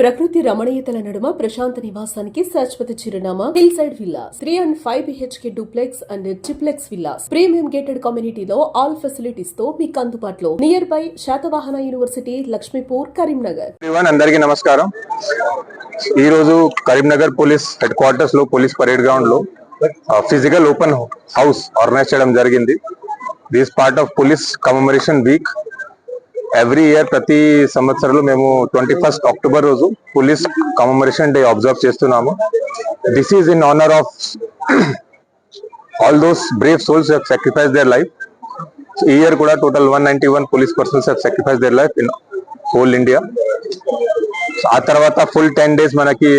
ప్రకృతి రమణీయతల నడుమ ప్రశాంత నివాసానికి శాశ్వత చిరునామా. Hill side villas three and five BHK duplex and triplex villas premium gated కమ్యూనిటీలో ఆల్ ఫెసిలిటీస్తో మీకు అందుబాటులో. Near by Satavahana university Laxmipur Karimnagar అందరికీ నమస్కారం. ఈ రోజు కరీంనగర్ పోలీస్ హెడ్ క్వార్టర్స్లో పోలీస్ పరేడ్ గ్రౌండ్లో ఫిజికల్ ఓపెన్ హౌస్ ఆర్గనైజ్ చేయడం జరిగింది. This part of police commemoration week every year ప్రతి సంవత్సరంలో మేము ట్వంటీ ఫస్ట్ అక్టోబర్ రోజు పోలీస్ కమమరేషన్ డే అబ్జర్వ్ చేస్తున్నాము. This is in honour of all those brave souls sacrifice their life ఈ year కూడా total one ninety one police persons sacrifice their life in whole India ఆ తర్వాత full ten days మనకి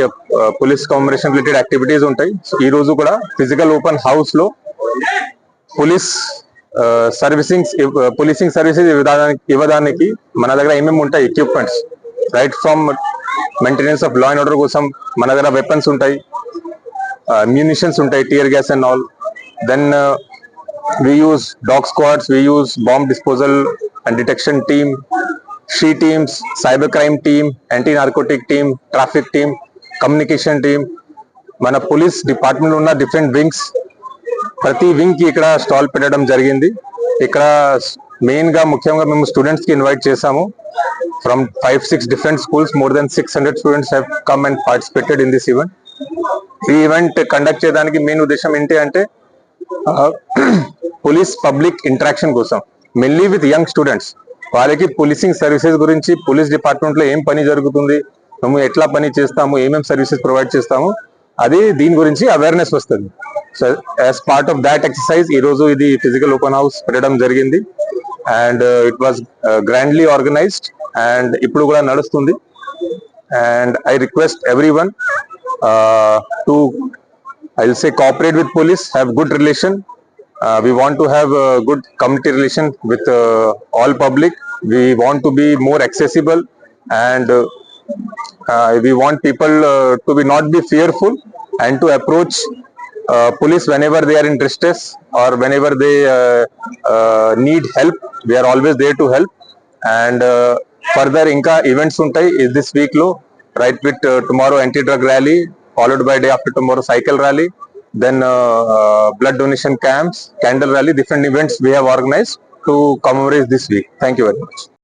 police commemoration related activities ఉంటాయి. ఈ రోజు కూడా physical open హౌస్లో పోలీస్ సర్వీసింగ్ పోలీసింగ్ సర్వీసెస్ ఇవ్వడానికి ఇవ్వడానికి మన దగ్గర ఏమేమి ఉంటాయి? Equipments right from maintenance of law and order కోసం మన దగ్గర వెపన్స్ ఉంటాయి. మ్యూనిషన్స్ ఉంటాయి tear gas and all then we use dog squads we use bomb disposal and detection team she teams cyber crime team anti narcotic team traffic team communication team మన police department ఉన్న different wings ప్రతి వింగ్కి ఇక్కడ stall పెట్టడం జరిగింది. ఇక్కడ మెయిన్గా ముఖ్యంగా మేము స్టూడెంట్స్కి ఇన్వైట్ చేశాము. From five six different schools more than six hundred students have come and participated in this event ఈ ఈవెంట్ కండక్ట్ చేయడానికి మెయిన్ ఉద్దేశం ఏంటి అంటే పోలీస్ పబ్లిక్ ఇంటరాక్షన్ కోసం. మెన్లీ విత్ యంగ్ స్టూడెంట్స్ వాళ్ళకి పోలీసింగ్ సర్వీసెస్ గురించి పోలీస్ డిపార్ట్మెంట్లో ఏం పని జరుగుతుంది మేము ఎట్లా పని చేస్తాము ఏమేం సర్వీసెస్ ప్రొవైడ్ చేస్తాము అది దీని గురించి అవేర్నెస్ వస్తుంది. So as part of that exercise ఈ రోజు ఇది ఫిజికల్ ఓపెన్ హౌస్ పెట్టడం జరిగింది and it was grandly organised and ఇప్పుడు కూడా నడుస్తుంది and I request everyone uh, to I'll say cooperate with police, have good relation. Uh, we want to have a good community relation with uh, all public. We want to be more accessible and uh, uh, we want people uh, to be not be fearful and to approach uh, police, whenever they are in distress or whenever they uh, uh, need help, we are always there to help. And further, Inka events untai is this week lo right with tomorrow anti-drug rally, followed by day after tomorrow cycle rally, then blood donation camps, candle rally, different events we have organized to commemorate this week. Thank you very much.